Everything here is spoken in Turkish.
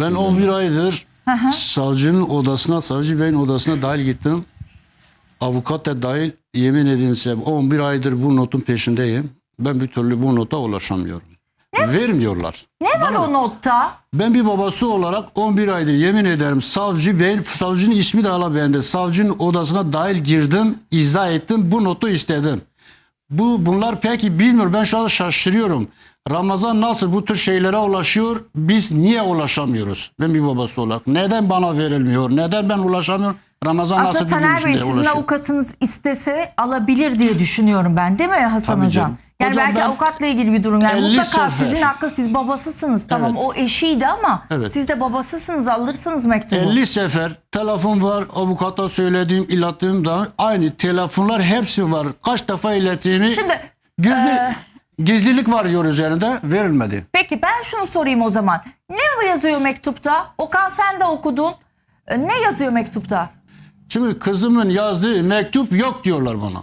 Ben 11 aydır savcının odasına, savcı beyin odasına dahil gittim. Avukat da dahil yemin edeyim size 11 aydır bu notun peşindeyim. Ben bir türlü bu nota ulaşamıyorum. Vermiyorlar. Ne var o notta? Ben bir babası olarak 11 aydır yemin ederim savcı beyin, savcının ismi de hala bende. Savcının odasına dahil girdim, izah ettim, bu notu istedim. Bu bunlar peki bilmiyor. Ben şu anda şaşırıyorum. Ramazan nasıl bu tür şeylere ulaşıyor? Biz niye ulaşamıyoruz? Ben bir babası olarak. Neden bana verilmiyor? Neden ben ulaşamıyorum? Ramazan Aslında nasıl Taner Bey sizin ulaşıyor? avukatınız istese alabilir diye düşünüyorum ben değil mi Hasan Tabii Hocam? canım. Yani Hocam belki ben avukatla ilgili bir durum. Yani 50 mutlaka sefer- sizin hakkı siz babasısınız. Tamam Evet. o eşiydi ama Evet. siz de babasısınız alırsınız mektubu. 50 sefer telefon var, avukata söylediğim, ilattığım da aynı telefonlar hepsi var. Kaç defa ilettiğimi Şimdi gizli, Ee, gizlilik var diyor üzerinde verilmedi. peki ben şunu sorayım o zaman. Ne yazıyor mektupta? Okan sen de okudun. E, Ne yazıyor mektupta? Çünkü kızımın yazdığı mektup yok diyorlar bana.